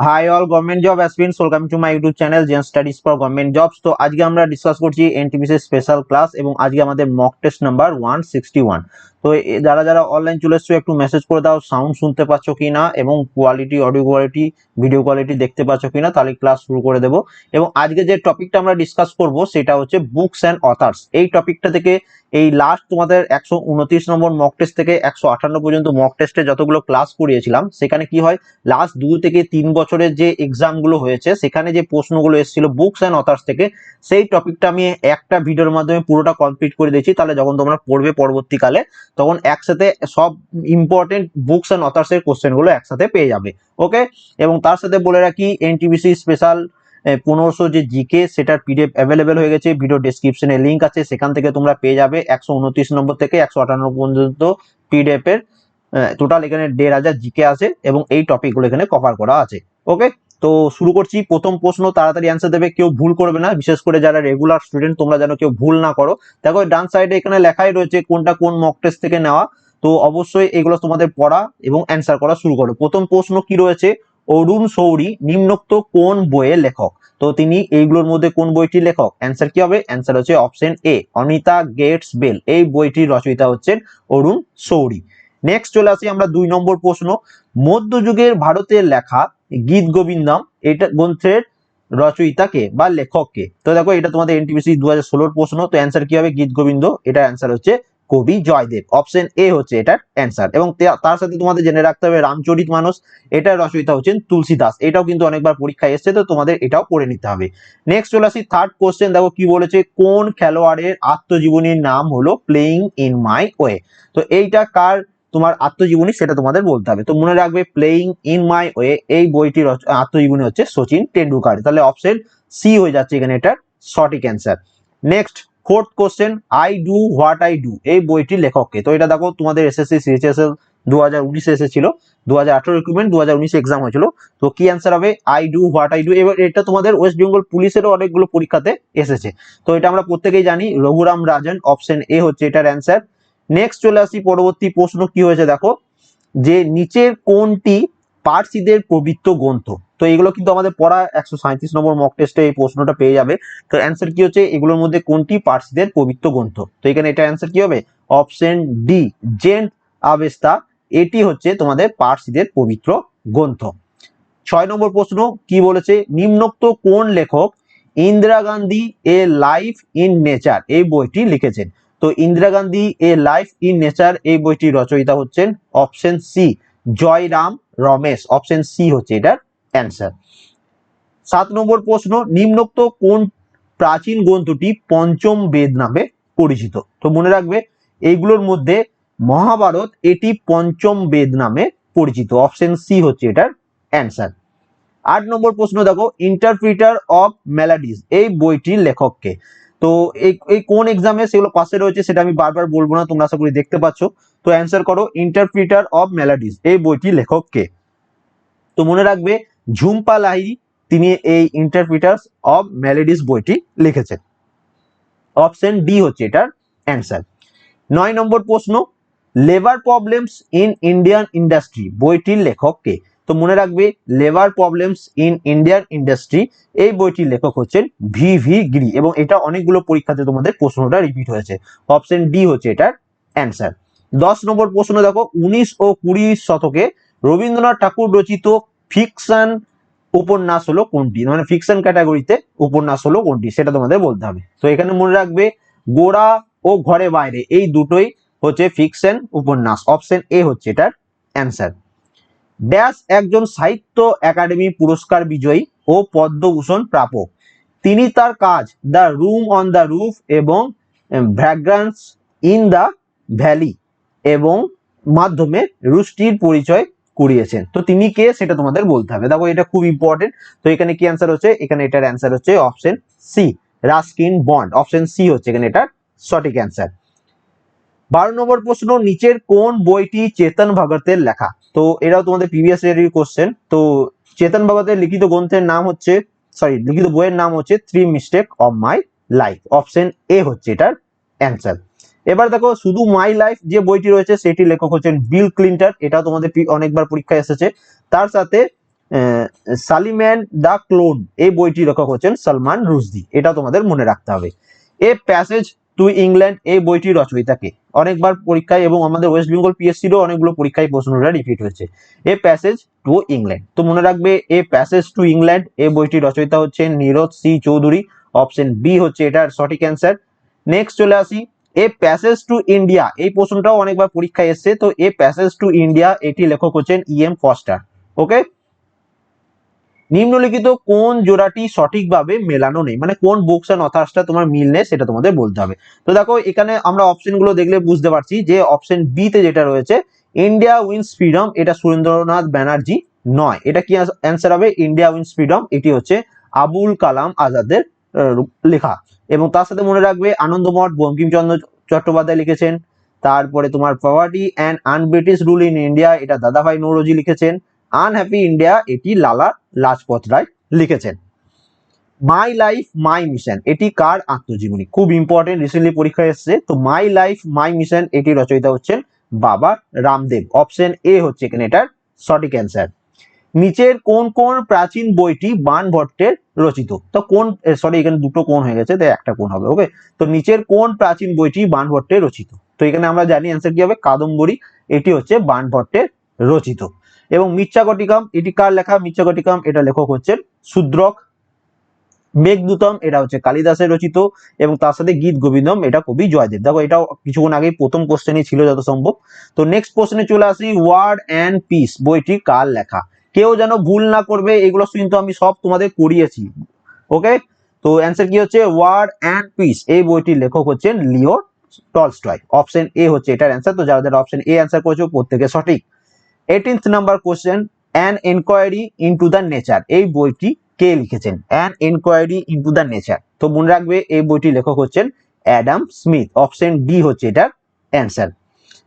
Hi all government job aspirants welcome to my YouTube channel Zen studies for government jobs তো আজকে আমরা discuss করছি NTPC special class এবং আজকে আমাদের mock test number one sixty one তো যারা যারা অনলাইন চলে এসছো, একটু মেসেজ করে দাও সাউন্ড শুনতে পাচ্ছ কি না এবং quality audio quality video quality দেখতে পাচ্ছ কি না তাহলে ক্লাস শুরু করে দেবো। এবং আজকে যে টপিকটা আমরা ডিসকাস করব, সেটা হচ্ছে বুকস অ্যান্ড অথার্স এই টপিকটা থেকে এই লাস্ট তোমাদের একশো উনত্রিশ নম্বর মক টেস্ট থেকে একশো আটান্ন পর্যন্ত মক টেস্টে যতগুলো ক্লাস করিয়েছিলাম, সেখানে কি হয় লাস্ট দু থেকে তিন বছরের যে এক্সামগুলো হয়েছে, সেখানে যে প্রশ্নগুলো এসেছিল বুকস অ্যান্ড অথার্স থেকে, সেই টপিকটা আমি একটা ভিডিওর মাধ্যমে পুরোটা কমপ্লিট করে দিয়েছি। তাহলে যখন তোমরা পড়বে পরবর্তীকালে তখন একসাথে সব ইম্পর্টেন্ট বুকস অ্যান্ড অথার্স এর কোশ্চেনগুলো একসাথে পেয়ে যাবে ওকে এবং তার সাথে বলে রাখি এনটিবিসি স্পেশাল পনেরোশো যে জিকে সেটার পিডিএফ অ্যাভেলেবেল হয়ে গেছে ভিডিও ডিসক্রিপশনে লিঙ্ক আছে, সেখান থেকে তোমরা পেয়ে যাবে একশো উনত্রিশ নম্বর থেকে একশো আটান্ন পর্যন্ত পিডিএফ এর টোটাল এখানে দেড় হাজার জিকে আছে এবং এই টপিকগুলো এখানে কভার করা আছে ওকে তো শুরু করছি। প্রথম প্রশ্ন তাড়াতাড়ি অ্যান্সার দেবে, কেউ ভুল করবে না। বিশেষ করে যারা রেগুলার স্টুডেন্ট তোমরা যেন কেউ ভুল না করো। দেখো, ডান সাইডে এখানে লেখাই রয়েছে কোনটা কোন মক টেস্ট থেকে নেওয়া। তো অবশ্যই এগুলো তোমাদের পড়া এবং অ্যান্সার করা শুরু করো। প্রথম প্রশ্ন কি রয়েছে? অরুণ সৌরি, নিম্নোক্ত কোন বইয়ের লেখক? তো তিনি এইগুলোর মধ্যে কোন বইটি লেখক? অ্যান্সার কি হবে? অ্যান্সার হচ্ছে option A Anita Gates Bell. এই বইটির রচয়িতা হচ্ছেন অরুণ সৌরি। নেক্সট চলে আসি আমরা দুই নম্বর প্রশ্ন। মধ্যযুগের ভারতের লেখা গীত গোবিন্দম এটা গ্রন্থের রচয়িতাকে বা লেখককে। তো দেখো, এটা তোমাদের এনটিপিসি দু হাজার ষোলোর প্রশ্ন, তো অ্যান্সার কি হবে? গীত গোবিন্দ এটার অ্যান্সার হচ্ছে কবি জয়দেব। অপশন এ হচ্ছে এটার অ্যান্সার এবং তার সাথে তোমাদের জেনে রাখতে হবে, রামচরিত মানস, এটার রচয়িতা হচ্ছেন তুলসী দাস এটাও কিন্তু অনেকবার পরীক্ষায় এসছে, তো তোমাদের এটাও পড়ে নিতে হবে। নেক্সট চলে আসি থার্ড কোশ্চেন দেখো কি বলেছে? কোন খেলোয়াড়ের আত্মজীবনীর নাম হলো প্লেইং ইন মাই ওয়ে তো এইটা কার তোমার আত্মজীবনী সেটা তোমাদের বলতে হবে। তো মনে রাখবে প্লেইং ইন মাই ওয়ে এই বইটির আত্মজীবনী হচ্ছে সচিন টেন্ডুলকার তাহলে অপশন সি হয়ে যাচ্ছে এখানে এটার সঠিক answer next fourth question I do what I do এই বইটির লেখককে। তো এটা দেখো, তোমাদের এসএসসি সিএচএসএল দু হাজার উনিশে এসেছিল দু হাজার আঠারো রিক্রুটমেন্ট দু হাজার উনিশে এক্সাম হয়েছিল। তো কি অ্যান্সার হবে? I do what I do এবার এটা তোমাদের ওয়েস্ট বেঙ্গল পুলিশেরও অনেকগুলো পরীক্ষাতে এসেছে। তো এটা আমরা প্রত্যেকেই জানি, রঘুরাম রাজন অপশন এ হচ্ছে এটার অ্যান্সার নেক্সট চলে আসি, পরবর্তী প্রশ্ন কি হয়েছে দেখো? যে নিচের কোনটি পার্সিদের পবিত্র গ্রন্থ? তো এগুলো কিন্তু আমাদের পড়া, একশো সাঁত্রিশ নম্বর মক টেস্টে এই প্রশ্নটা পেয়ে যাবে। তো অ্যান্সার কি হচ্ছে? এগুলোর মধ্যে কোনটি পার্সিদের পবিত্র গ্রন্থ? তো এখানে এটা অ্যান্সার কি হবে? Option D Zend Avesta. এটি হচ্ছে তোমাদের পার্সিদের পবিত্র গ্রন্থ। ছয় নম্বর প্রশ্ন কি বলেছে? নিম্নোক্ত কোন লেখক Indira Gandhi a life in nature এই বইটি লিখেছেন। তো Indira Gandhi a life in nature এই বইটির রচয়িতা হচ্ছেন option C Jairam Ramesh. Option C হচ্ছে এটার অ্যান্সার সাত নম্বর প্রশ্ন, নিম্নোক্ত কোন প্রাচীন গ্রন্থটি পঞ্চম বেদ নামে পরিচিত? তো মনে রাখবে এইগুলোর মধ্যে মহাভারত এটি পঞ্চম বেদ নামে পরিচিত। অপশন সি হচ্ছে এটার অ্যান্সার আট নম্বর প্রশ্ন দেখো ইন্টারপ্রিটার অফ মেলাডিস এই বইটির লেখককে। তো এই এই কোন এক্সামে সেগুলো পাশে রয়েছে সেটা আমি বারবার বলব না, তোমরা আশা করি দেখতে পাচ্ছ। তো অ্যান্সার করো ইন্টারপ্রিটার অফ মেলাডিজ এই বইটির লেখককে। তো মনে রাখবে ঝুম্পা লাহিড়ী তিনি এই ইন্টারপ্রিটার্স অফ মেলোডিস বইটি লিখেছেন। অপশন ডি হচ্ছে এটার অ্যান্সার নয় নম্বর প্রশ্ন labour problems in Indian industry বইটির লেখককে। তো মনে রাখবে labour problems in Indian industry এই বইটির লেখক হচ্ছেন ভি ভি গিরি এবং এটা অনেকগুলো পরীক্ষাতে তোমাদের প্রশ্নটা রিপিট হয়েছে। অপশন ডি হচ্ছে এটার অ্যান্সার দশ নম্বর প্রশ্ন দেখো, উনিশ ও কুড়ি শতকে রবীন্দ্রনাথ ঠাকুর রচিত ফিকশন উপন্যাস হলো কোনটি? মানে ফিকশন ক্যাটাগরিতে উপন্যাস হলো কোনটি? সেটা তোমাদের বলতে হবে। তো এখানে মনে রাখবে, গোড়া ও ঘরে বাইরে, এই দুটোই হচ্ছে ফিকশন উপন্যাস। অপশন এ হচ্ছে এটার অ্যান্সার ড্যাশ একজন সাহিত্য একাডেমি পুরস্কার বিজয়ী ও পদ্মভূষণ প্রাপক। তিনি তার কাজ the room on the roof এবং ভ্যাগ্রান্স ইন দ্য ভ্যালি এবং মাধ্যমে রুষ্টির পরিচয় করিয়েছেন তো তিনি কে সেটা তোমাদের বলতে হবে। দেখো এটা খুব ইম্পর্টেন্ট তো এখানে কি অ্যান্সার হচ্ছে? এখানে এটার অ্যান্সার হচ্ছে option C Ruskin Bond option C হচ্ছে এখানে এটার সঠিক অ্যান্সার বারো নম্বর প্রশ্ন, নিচের কোন বইটি চেতন ভগতের লেখা? তো এরাও তোমাদের প্রিভিয়াস ইয়ারের কোশ্চেন তো চেতন ভগতের লিখিত গ্রন্থের নাম হচ্ছে সরি লিখিত বইয়ের নাম হচ্ছে three mistake of my life option A হচ্ছে এটার অ্যান্সার এবার দেখো, শুধু মাই লাইফ যে বইটি রয়েছে, সেটি লেখক হচ্ছেন বিল ক্লিন্টন এটা তোমাদের অনেকবার পরীক্ষায় এসেছে। তার সাথে সালিম্যান দ্য ক্লোন এই বইটি লেখক হচ্ছেন সালমান রুশদি। এটা তোমাদের মনে রাখতে হবে। এ প্যাসেজ টু ইংল্যান্ড এই বইটির রচয়িতাকে। অনেকবার পরীক্ষায় এবং আমাদের ওয়েস্ট বেঙ্গল পিএসসিরও অনেকগুলো পরীক্ষায় প্রশ্নটা রিপিট হয়েছে। এ প্যাসেজ টু ইংল্যান্ড তো মনে রাখবে, এ প্যাসেজ টু ইংল্যান্ড এই বইটির রচয়িতা হচ্ছে Neeraj C Chaudhuri option B হচ্ছে এটার সঠিক অ্যান্সার নেক্সট চলে আসি, এ প্যাসেজ টু ইন্ডিয়া এই প্রশ্নটাও অনেকবার পরীক্ষায় এসছে, তো এ প্যাসেজ টু ইন্ডিয়া এটি লেখক হচ্ছেন ই এম ফস্টার ওকে নিম্নলিখিত কোন জোড়াটি সঠিকভাবে মেলানো নেই? মানে কোন বুকস অ্যান্ড অথার্সটা তোমার মিল নেই সেটা তোমাদের বলতে হবে। তো দেখো, এখানে আমরা অপশনগুলো দেখলে বুঝতে পারছি যে অপশন বি তে যেটা রয়েছে ইন্ডিয়া উইন্স ফ্রিডম এটা সুরেন্দ্রনাথ ব্যানার্জি নয়। এটা কি অ্যান্সার হবে? ইন্ডিয়া উইন্স ফ্রিডম এটি হচ্ছে আবুল কালাম আজাদের লেখা। এবং তার সাথে মনে রাখবে আনন্দমঠ বঙ্কিমচন্দ্র চট্টোপাধ্যায় লিখেছেন, তারপরে তোমার poverty and unbritish rule in India এটা দাদাভাই নৌরজি লিখেছেন আনহ্যাপি ইন্ডিয়া এটি লালা লাজপত রায় লিখেছেন। মাই লাইফ, মাই মিশন, এটি কার আত্মজীবনী? খুব ইম্পর্টেন্ট রিসেন্টলি পরীক্ষায় এসেছে। তো মাই লাইফ, মাই মিশন এটি রচয়িতা হচ্ছেন বাবা রামদেব। অপশন এ হচ্ছে এখানে এটার সঠিক অ্যান্সার নিচের কোন কোন প্রাচীন বইটি বান ভট্টের রচিত? তো কোন সরি এখানে দুটো কোন হয়ে গেছে, তাই একটা কোন হবে ওকে তো নিচের কোন প্রাচীন বইটি বান ভট্টের রচিত? তো এখানে আমরা জানি অ্যান্সার কি হবে, কাদম্বরী, এটি হচ্ছে বান ভট্টের রচিত। এবং মিচ্ছাকটিকাম এটি কার লেখা? মিচ্ছাকটিকাম এটা লেখক হচ্ছেন শূদ্রক। মেঘদূতম, এটা হচ্ছে কালিদাসের রচিত এবং তার সাথে গীত গোবিন্দম, এটা কবি জয়দেব। দেখো, এটাও কিছুক্ষণ আগেই প্রথম কোশ্চেনই ছিল যত সম্ভব তো নেক্সট কোশ্চেনে চলে আসি ওয়ার্ড অ্যান্ড পিস বইটি কার লেখা? কেউ যেন ভুল না করবে, এগুলো কিন্তু আমি সব তোমাদের করিয়েছি। ওকে তো অ্যান্সার কি হচ্ছে? ওয়ার্ড অ্যান্ড পিস এই বইটির লেখক হচ্ছেন লিও টলস্টয়। অপশন এ হচ্ছে এটার অ্যান্সার তো যারা যারা অপশন এ অ্যান্সার করেছ, প্রত্যেকে সঠিক। Eighteenth number question an enquiry into the nature এই বইটি কে লিখেছেন? An enquiry into the nature তো মনে রাখবে, এই বইটি লেখক হচ্ছেন অ্যাডাম স্মিথ অপশন ডি হচ্ছে এটার অ্যান্সার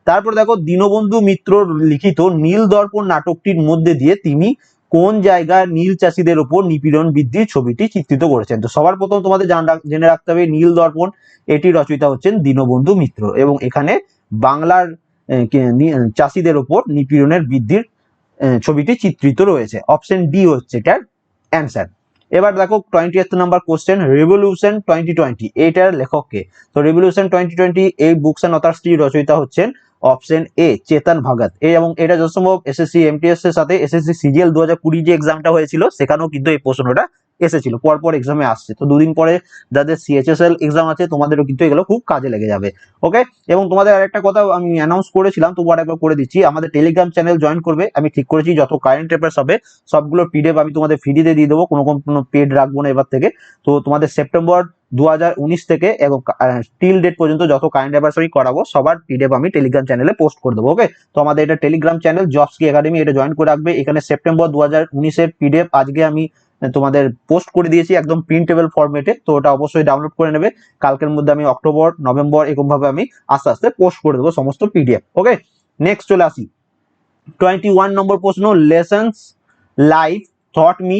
তারপর দেখো, দীনবন্ধু মিত্র লিখিত নীল দর্পণ নাটকটির মধ্যে দিয়ে তিনি কোন জায়গায় নীল চাষিদের উপর নিপীড়ন বৃদ্ধির ছবিটি চিত্রিত করেছেন? তো সবার প্রথম তোমাদের জান রাখতে হবে নীল দর্পণ এটি রচয়িতা হচ্ছেন দীনবন্ধু মিত্র এবং এখানে বাংলার চাষিদের উপর নিপীড়নের বৃদ্ধির ছবিটি চিত্রিত রয়েছে। অপশন ডি হচ্ছে এটার অ্যান্সার এবার দেখো twenty number question revolution twenty twenty এইটার লেখককে। তো রেভলিউশন টোয়েন্টি টোয়েন্টি এই বুকস অ্যান্ড অথার্সটি রচয়িতা হচ্ছেন অপশন এ চেতন ভগত। এই এবং এটা যথাসম্ভব এসএসসি এমটিএস এর সাথে এসএসসি সিজিএল দু হাজার কুড়ি যে এক্সামটা হয়েছিল, সেখানেও কিন্তু এই প্রশ্নটা এসেছিল, পরপর এক্সামে আসছে। তো দুদিন পরে যাদের সিএচএসএল এক্সাম আছে, তোমাদেরও কিন্তু এগুলো খুব কাজে লেগে যাবে ওকে এবং তোমাদের আরেকটা কথা আমি অ্যানাউন্স করেছিলাম তবু একবার করে দিচ্ছি, আমাদের টেলিগ্রাম চ্যানেল জয়েন করবে, আমি ঠিক করেছি, যত কারেন্ট অ্যাফেয়ার্স হবে, সবগুলো পিডিএফ আমি তোমাদের ফ্রিতে দিয়ে দেবো, কোনো কোনো পেড রাখব না এবার থেকে। তো তোমাদের সেপ্টেম্বর দু হাজার উনিশ থেকে, এবং টিল ডেট পর্যন্ত যত কারেন্ট অ্যাফেয়ার্স আমি করাবো, সবার পিডিএফ আমি টেলিগ্রাম চ্যানেলে পোস্ট করে দেবো ওকে তো আমাদের এটা টেলিগ্রাম চ্যানেল জবস কি একাডেমি এটা জয়েন করে রাখবে। এখানে সেপ্টেম্বর দু হাজার উনিশের পিডিএফ আজকে আমি তোমাদের পোস্ট করে দিয়েছি একদম প্রিন্টেবল ফরম্যাটে তো ওটা অবশ্যই ডাউনলোড করে নেবে। কালকের মধ্যে আমি অক্টোবর, নভেম্বর এরকমভাবে আমি আস্তে আস্তে পোস্ট করে দেবো সমস্ত পিডিএফ ওকে নেক্সট চলে আসি। টোয়েন্টি ওয়ান নম্বর প্রশ্ন lessons life taught me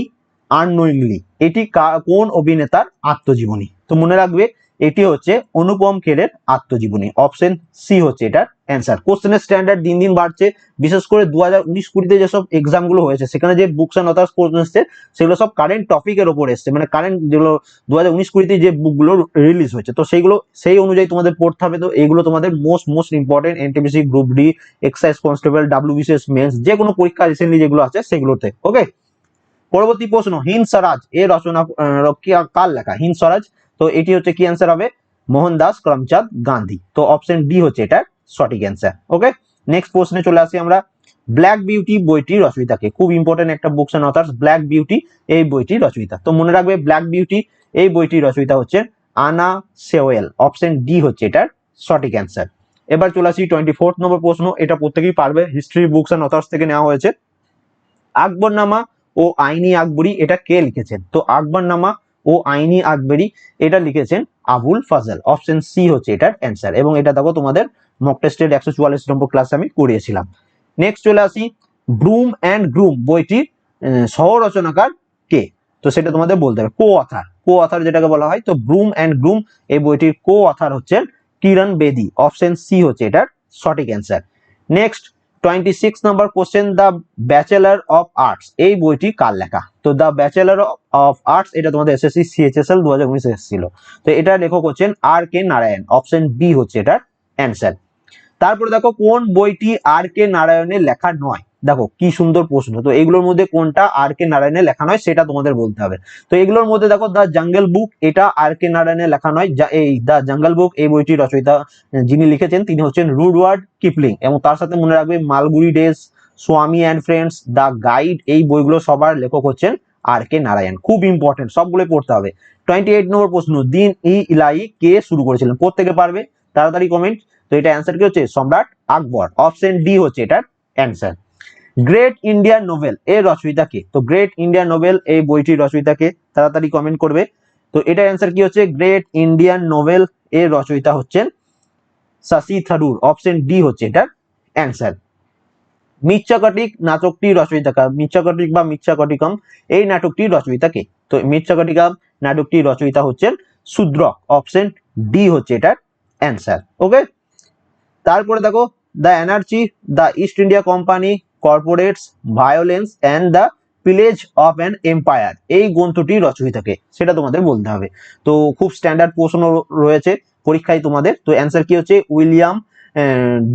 unknowingly এটি কোন অভিনেতার আত্মজীবনী? তো মনে রাখবে এটি হচ্ছে অনুপম খেরের আত্মজীবনী। অপশন সি হচ্ছে এটার অ্যান্সার কোশ্চেনের স্ট্যান্ডার্ড দিন দিন বাড়ছে। বিশেষ করে দু হাজার উনিশ কুড়িতে যেসব এক্সামগুলো হয়েছে, সেখানে যে বুকস অ্যান্ড অথার্স প্রশ্ন এসছে, সেগুলো সব কারেন্ট টপিকের ওপর এসছে। মানে কারেন্ট যেগুলো দু হাজার উনিশ কুড়িতে যে বুকগুলো রিলিজ হয়েছে, তো সেইগুলো সেই অনুযায়ী তোমাদের পড়তে হবে। তো এইগুলো তোমাদের most most important NTPC group D excise constable WBCS mains যে কোনো পরীক্ষা রিসেন্টলি যেগুলো আছে সেগুলোতে ওকে পরবর্তী প্রশ্ন হিন স্বরাজ এর রচনা কার লেখা? হিন স্বরাজ তো এটি হচ্ছে কি অ্যান্সার হবে? মোহনদাস করমচাঁদ গান্ধী। তো অপশন ডি হচ্ছে এটা সঠিক অ্যান্সার ওকে নেক্সট প্রশ্নে চলে আসি আমরা। ব্ল্যাক বিউটি বইটি রচয়িতাকে। খুব ইম্পর্টেন্ট একটা books and authors black beauty এই বইটি রচয়িতা। তো মনে রাখবে ব্ল্যাক বিউটি এই বইটি রচয়িতা হচ্ছে আনা সেওয়েল। অপশন ডি হচ্ছে এটার সঠিক অ্যান্সার এবার চলে আসি টোয়েন্টি ফোর্থ নম্বর প্রশ্ন। এটা প্রত্যেকেই পারবে হিস্ট্রি বুকস অ্যান্ড অথার্স থেকে নেওয়া হয়েছে। আকবরনামা ও আইনি আকবরী এটা কে লিখেছেন? তো আকবরনামা ও আইনি আকবরী এটা লিখেছেন আবুল ফাজল। অপশন সি হচ্ছে এটার অ্যান্সার এবং এটা দেখো তোমাদের মক টেস্টের একশো চুয়াল্লিশ নম্বর ক্লাস আমি করিয়েছিলাম। নেক্সট চলে আসি ব্রুম অ্যান্ড গ্রুম বইটির আহ, সহ রচনাকার কে? তো সেটা তোমাদের বলতে হবে। কো অথার কো অথার যেটাকে বলা হয় তো ব্রুম অ্যান্ড গ্রুম এই বইটির কো অথার হচ্ছেন কিরণ বেদি। অপশন সি হচ্ছে এটার সঠিক answer next twenty six number question the bachelor of arts এই বইটি কার লেখা? তো দ্য ব্যাচেলার অফ আর্টস এটা তোমাদের এসএসসি সিএচএসএল দু হাজার উনিশে এসেছিল। তো এটা লেখক হচ্ছেন R K Narayan option B হচ্ছে এটার অ্যান্সার তারপরে দেখো, কোন বইটি আর কে নারায়ণের লেখা নয়? দেখো কি সুন্দর প্রশ্ন। তো এগুলোর মধ্যে কোনটা আর কে নারায়ণে লেখা নয় সেটা তোমাদের বলতে হবে। তো এগুলোর মধ্যে দেখো দ্য জঙ্গল বুক, এটা আর কে নারায়ণের লেখা নয়। এই দ্য জঙ্গল বুক, এই বইটি রচয়িতা যিনি লিখেছেন, তিনি হচ্ছেন রুডওয়ার্ড কিপলিং। এবং তার সাথে মনে রাখবে Malgudi days Swami and friends, the guide, এই বইগুলো সবার লেখক হচ্ছেন আর কে নারায়ণ। খুব ইম্পর্টেন্ট সবগুলো পড়তে হবে। টোয়েন্টি এইট নম্বর প্রশ্ন, দিন ই ইলাই কে শুরু করেছিলেন? প্রত্যেকে পারবে? তাড়াতাড়ি কমেন্ট তো এটা অ্যান্সার কি হচ্ছে? সম্রাট আকবর। অপশন ডি হচ্ছে এটার অ্যান্সার গ্রেট ইন্ডিয়ান নোভেল এর রচয়িতা কে তো গ্রেট ইন্ডিয়ান নোবেল এই বইটির রচয়িতা কে তাড়াতাড়ি কমেন্ট করবে। তো এটার অ্যান্সার কি হচ্ছে? গ্রেট ইন্ডিয়ান নোভেল এর রচয়িতা হচ্ছেন শশী থারুর অপশন ডি হচ্ছে এটার অ্যান্সার মিচ্ছাকটিক নাটকটির রচয়িতা মিচ্ছাকটিক বা মিচ্ছাকটিকম এই নাটকটির রচয়িতা কে। তো মিচ্ছাকটিকম নাটকটির রচয়িতা হচ্ছেন শূদ্রক অপশন ডি হচ্ছে এটার অ্যান্সার ওকে তারপরে দেখো the energy the East India company corporates violence and the pillage of an empire এই গ্রন্থটি রচয়িতাকে সেটা তোমাদের বলতে হবে। তো খুব স্ট্যান্ডার্ড প্রশ্ন রয়েছে পরীক্ষায় তোমাদের। তো অ্যান্সার কি হচ্ছে? উইলিয়াম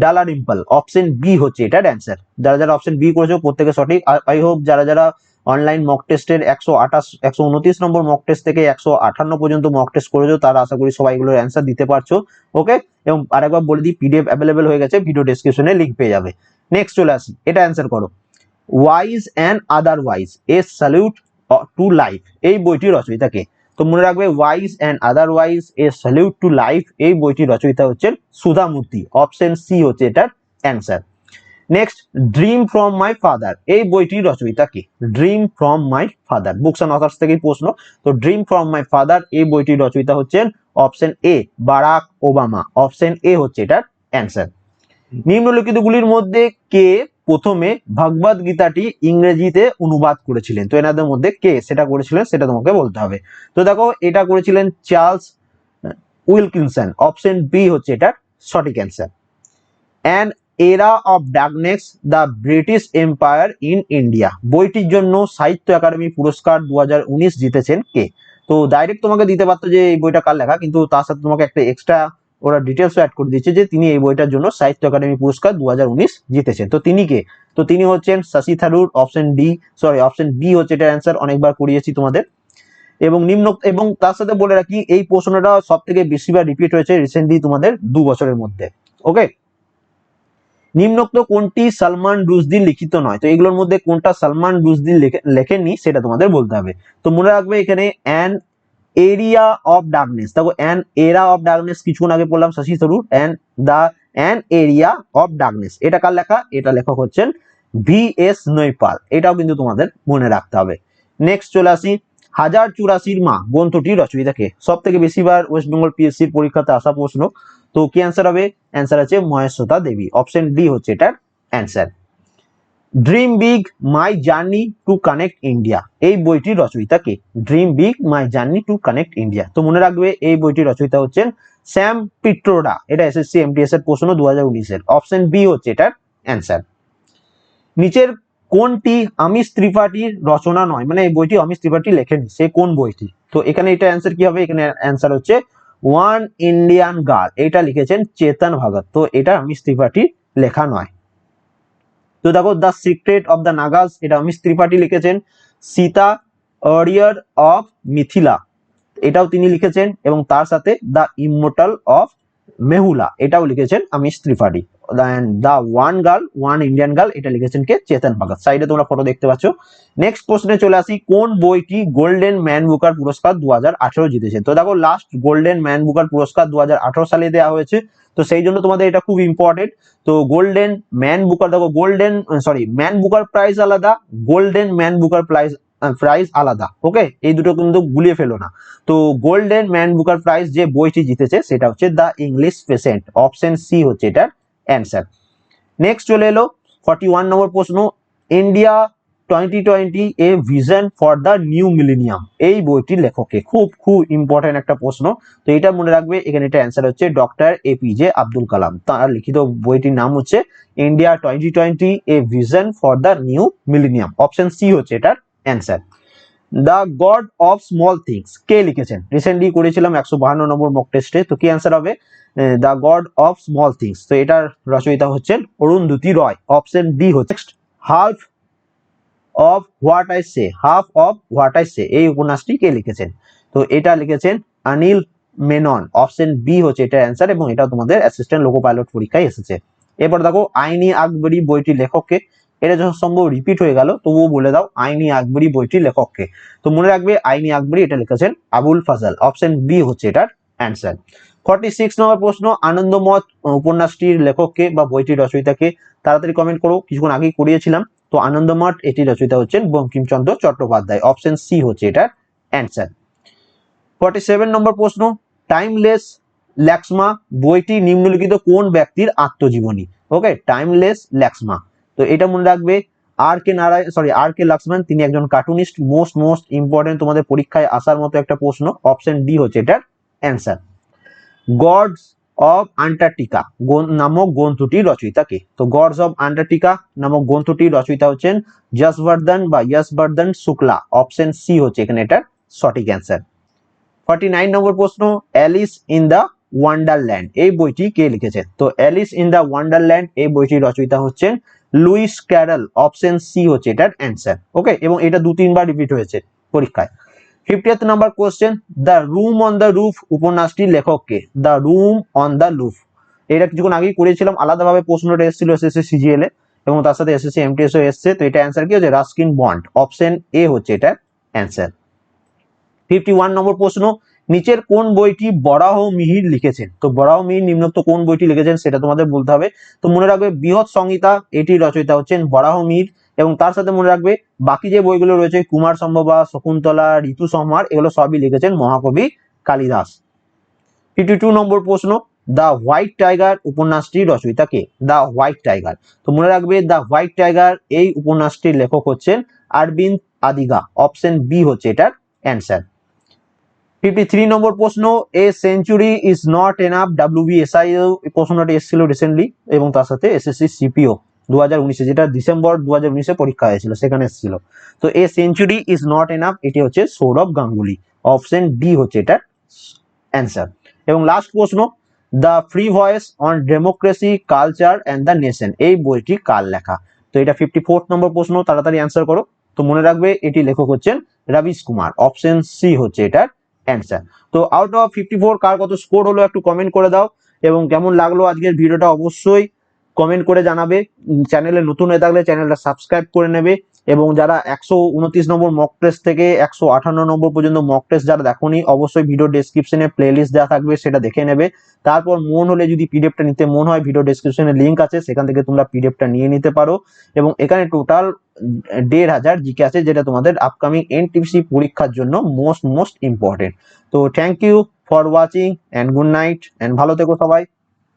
ডালারিম্পল। অপশন বি হচ্ছে এটার অ্যান্সার যারা যারা অপশন বি করেছ, প্রত্যেকে সঠিক। আই হোপ যারা যারা অনলাইন মক টেস্টের একশো আঠাশ, একশো উনত্রিশ নম্বর মক টেস্ট থেকে একশো আঠান্ন পর্যন্ত মক টেস্ট করেছ, তারা আশা করি সবাই এগুলোর অ্যান্সার দিতে পারছ। ওকে এবং আরেকবার বলে দিই পিডিএফ অ্যাভেলেবেল হয়ে গেছে ভিডিও ডেসক্রিপশনে লিঙ্ক পেয়ে যাবে। নেক্সট চলে আসি, এটা অ্যান্সার করো। Wise and otherwise a salute to life এই বইটির রচয়িতাকে। তো মনে রাখবে wise and otherwise a salute to life এই বইটির রচয়িতা হচ্ছেন সুধা মূর্তি অপশন সি হচ্ছে এটার answer next dream from my father এই বইটির রচয়িতা কে dream from my father books and authors থেকেই প্রশ্ন। তো ড্রিম ফ্রম মাই ফাদার এই বইটির রচয়িতা হচ্ছেন option A Barack Obama option A হচ্ছে এটার অ্যান্সার নিম্নলিখিতগুলির মধ্যে কে প্রথমে ভগবদ গীতাটি ইংরেজিতে অনুবাদ করেছিলেন? তো এনাদের মধ্যে কে সেটা করেছিলেন, সেটা তোমাকে বলতে হবে। তো দেখো, এটা করেছিলেন চার্লস উইলকিনসন। অপশন বি হচ্ছে এটার সঠিক answer and era of darkness the British empire in India বইটির জন্য সাহিত্য একাডেমি পুরস্কার দু হাজার উনিশ জিতেছেন কে? তো ডাইরেক্ট তোমাকে দিতে পারতো যে এই বইটা কার লেখা, কিন্তু তার সাথে তোমাকে একটা এক্সট্রা ওরা ডিটেলস অ্যাড করে দিচ্ছে যে তিনি এই বইটার জন্য সাহিত্য একাডেমি পুরস্কার দু জিতেছেন। তো তিনি কে? তো তিনি হচ্ছেন Shashi Tharoor option D sorry option B হচ্ছে এটার অ্যান্সার অনেকবার করিয়েছি তোমাদের। এবং নিম্ন, এবং তার সাথে বলে রাখি, এই প্রশ্নটা সব থেকে বেশিবার রিপিট হয়েছে রিসেন্টলি তোমাদের দু বছরের মধ্যে। ওকে নিম্নোক্ত কোনটি সালমান রুশদি লিখিত নয়? তো এগুলোর মধ্যে কোনটা সালমান লেখে- লেখেননি, সেটা তোমাদের বলতে হবে। তো মনে রাখবে এখানে অ্যান এরিয়া অফ ডার্কনেস দেখো অ্যান এরা অফ ডার্কনেস কিছুক্ষণ আগে বললাম Shashi Tharoor and the an area of darkness এটা কার লেখা? এটা লেখক হচ্ছেন ভি এস নৈপাল। এটাও কিন্তু তোমাদের মনে রাখতে হবে। নেক্সট চলে আসি। হাজার চুরাশির মা গ্রন্থটি রচয়িতাকে সব থেকে বেশিবার ওয়েস্ট বেঙ্গল পিএসসির পরীক্ষাতে আসা প্রশ্ন। তো কি অ্যান্সার হবে? অ্যান্সার আছে মহেশ্বতা দেবী। অপশন ডি হচ্ছে এটার answer dream big my journey to connect India এই বইটির রচয়িতা কে? Dream big my journey to connect India তো মনে রাখবে, এই বইটির রচয়িতা হচ্ছেন স্যাম পিট্রোডা এটা এসএসসি এমটিএস এর প্রশ্ন দু হাজার উনিশের। অপশন বি হচ্ছে এটার অ্যান্সার নিচের কোনটি আমিষ ত্রিপাঠীর রচনা নয়? মানে এই বইটি অমিশ ত্রিপাঠী লেখেনি, সে কোন বইটি? তো এখানে এটা অ্যান্সার কি হবে? এখানে অ্যান্সার হচ্ছে ওয়ান ইন্ডিয়ান গার্ল এটা লিখেছেন চেতন ভগত। তো এটা অমিশ ত্রিপাঠী লেখা নয়। তো দেখো the secret of the Nagas এটা অমিশ ত্রিপাঠী লিখেছেন সীতা অরিয়ার অফ মিথিলা এটাও তিনি লিখেছেন, এবং তার সাথে দ্য ইমোটাল অফ মেহুলা, এটাও লিখেছেন Amish Tripathi. The one girl one Indian girl এটা লিখেছেন কে? চেতন ভগত সাইডে তোমরা ফটো দেখতে পাচ্ছ। নেক্সট প্রশ্নে চলে আসি, কোন বইটি গোল্ডেন ম্যান বুকার পুরস্কার দু হাজার আঠারো জিতেছে? তো দেখো লাস্ট গোল্ডেন ম্যান বুকার পুরস্কার দু সালে দেওয়া হয়েছে। তো সেই জন্য তোমাদের এটা খুব ইম্পর্টেন্ট তো গোল্ডেন ম্যান বুকার দেখো golden sorry man booker prize আলাদা golden man booker prize prize আলাদা ওকে এই দুটো কিন্তু গুলিয়ে ফেলো না। তো গোল্ডেন ম্যান বুকার প্রাইজ যে বইটি জিতেছে, সেটা হচ্ছে the English patient option C হচ্ছে এটার অ্যান্সার নেক্সট চলে এলো ফর্টি ওয়ান নম্বর প্রশ্ন India twenty twenty a vision for the new millennium এই বইটির লেখককে খুব খুব ইম্পর্টেন্ট একটা প্রশ্ন। তো এটা মনে রাখবে, এখানে এটা অ্যান্সার হচ্ছে ডক্টর এপিজে আব্দুল কালাম তার লিখিত বইটির নাম হচ্ছে India twenty twenty a vision for the new millennium option C হচ্ছে এটার answer. The god of small things, কে লিখেছেন? রিসেন্টলি করেছিলাম একশো বাহান্ন নম্বর মক টেস্টে তো কি অ্যান্সার হবে? The god of small things. তো এটার রচয়িতা হচ্ছেন অরুন্ধতী রয়। অপশন ডি হচ্ছে half of what I say half of what I say এই উপন্যাসটি কে লিখেছেন? তো এটা লিখেছেন অনিল মেনন। অপশন বি হচ্ছে এটার অ্যান্সার এবং এটা তোমাদের অ্যাসিস্ট্যান্ট লোকো পাইলট পরীক্ষায় এসেছে। এরপর দেখো, আইনি আকবরী বইটির লেখককে এটা যখন সম্ভব রিপিট হয়ে গেল, তবুও বলে দাও আইনি আকবরী বইটির লেখককে। তো মনে রাখবে আইনি আকবরী এটা লিখেছেন আবুল ফাজাল অপশন বি হচ্ছে এটার অ্যান্সার ফর্টি সিক্স নম্বর প্রশ্ন, আনন্দমত উপন্যাসটির লেখককে বা বইটির রচয়িতাকে তাড়াতাড়ি কমেন্ট করো, কিছুক্ষণ আগেই করিয়েছিলাম। তো আনন্দমঠ এটি রচয়িতা হচ্ছেন বঙ্কিমচন্দ্র চট্টোপাধ্যায় অপশন সি হচ্ছে এটার অ্যান্সার ফর্টি সেভেন নম্বর প্রশ্ন টাইমলেস ল্যাক্সমা বইটি নিম্নলিখিত কোন ব্যক্তির আত্মজীবনী? ওকে টাইমলেস ল্যাক্সমা তো এটা মনে রাখবে R K Narayan sorry R K Laxman তিনি একজন কার্টুনিস্ট মোস্ট মোস্ট ইম্পর্টেন্ট তোমাদের পরীক্ষায় আসার মতো একটা প্রশ্ন অপশন ডি হচ্ছে এটার অ্যান্সার গডস অফ আন্টার্কটিকা নামক গ্রন্থটির রচয়িতা কে? তো গডস অফ আন্টার্কটিকা নামক গ্রন্থটির রচয়িতা হচ্ছেন যশবর্ধন বা যশবর্ধন শুক্লা অপশন সি হচ্ছে এখানে এটার সঠিক অ্যান্সার ফর্টি নাইন নম্বর প্রশ্ন অ্যালিস ইন দ্য ওয়ান্ডারল্যান্ড এই বইটি কে লিখেছেন তো অ্যালিস ইন দ্য ওয়ান্ডারল্যান্ড এই বইটির রচয়িতা হচ্ছেন লুইস ক্যারল, অপশন সি হচ্ছে এটার অ্যান্সার ওকে এবং এটা দু তিনবার রিপিট হয়েছে পরীক্ষায়। Fiftieth number question the room on the roof উপন্যাসটির লেখককে the room on the roof এটা কিছুক্ষণ আগেই করেছিলাম, আলাদাভাবে প্রশ্নটা এসেছিল এসএসসি সিজিএল এ, এবং তার সাথে এসএসসি এমটিএস ও এসছে, তো এটা অ্যান্সার কি হচ্ছে? রাস্কিন বন্ড অপশন এ হচ্ছে এটা অ্যান্সার ফিফটি ওয়ান নম্বর প্রশ্ন নিচের কোন বইটি বরাহ মিহির লিখেছেন? তো বরাহ মিহির নিম্নোক্ত কোন বইটি লিখেছেন সেটা তোমাদের বলতে হবে। তো মনে রাখবে বৃহৎ সংহিতা এটির রচয়িতা হচ্ছেন বরাহ মিহির এবং তার সাথে মনে রাখবে বাকি যে বইগুলো রয়েছে, কুমার সম্ভবা, শকুন্তলা, ঋতু সংহার এগুলো সবই লিখেছেন মহাকবি কালিদাস। ফিফটি টু নম্বর প্রশ্ন, দ্য হোয়াইট টাইগার উপন্যাসটির রচয়িতা কে? The white tiger. তো মনে রাখবে দ্য হোয়াইট টাইগার এই উপন্যাসটির লেখক হচ্ছেন আরবিন্দ আদিগা, অপশন বি হচ্ছে এটার অ্যান্সার। ফিফটি থ্রি নম্বর প্রশ্ন a century is not enough WBSI প্রশ্নটি এসেছিল রিসেন্টলি এবং তার সাথে এসএসসি সিপিও দু হাজার উনিশে, যেটা ডিসেম্বর দু হাজার উনিশে পরীক্ষা হয়েছিল, সেখানে এসেছিল। তো a century is not enough এটি হচ্ছে সৌরভ গাঙ্গুলি। অপশন ডি হচ্ছে এটার অ্যান্সার এবং লাস্ট প্রশ্ন the free voice on democracy culture and the nation এই বইটি কার লেখা? তো এটা ফিফটি ফোর্থ নম্বর প্রশ্ন, তাড়াতাড়ি অ্যান্সার করো। তো মনে রাখবে, এটি লেখক হচ্ছেন রবিশ কুমার। অপশন সি হচ্ছে এটার অ্যান্সার তো আউট অফ ফিফটি ফোর কার কত স্কোর হলো একটু কমেন্ট করে দাও এবং কেমন লাগল আজকের ভিডিওটা অবশ্যই কমেন্ট করে জানাবে। চ্যানেলে নতুন হয়ে থাকলে চ্যানেলটা সাবস্ক্রাইব করে নেবে। এবং যারা একশো উনত্রিশ নম্বর মক টেস্ট থেকে একশো আঠান্ন নম্বর পর্যন্ত মক টেস্ট যারা দেখোনি, অবশ্যই ভিডিও ডেসক্রিপশনে প্লেলিস্ট দেওয়া থাকবে, সেটা দেখে নেবে। তারপর মন হলে যদি পিডিএফটা নিতে মন হয় ভিডিও ডেসক্রিপশনে লিঙ্ক আছে, সেখান থেকে তোমরা পিডিএফটা নিয়ে নিতে পারো। এবং এখানে টোটাল দেড় হাজার জিকে আছে, যেটা তোমাদের আপকামিং এনটিপিসি পরীক্ষার জন্য মোস্ট মোস্ট ইম্পর্টেন্ট তো thank you for watching and good night and ভালো থেকো সবাই।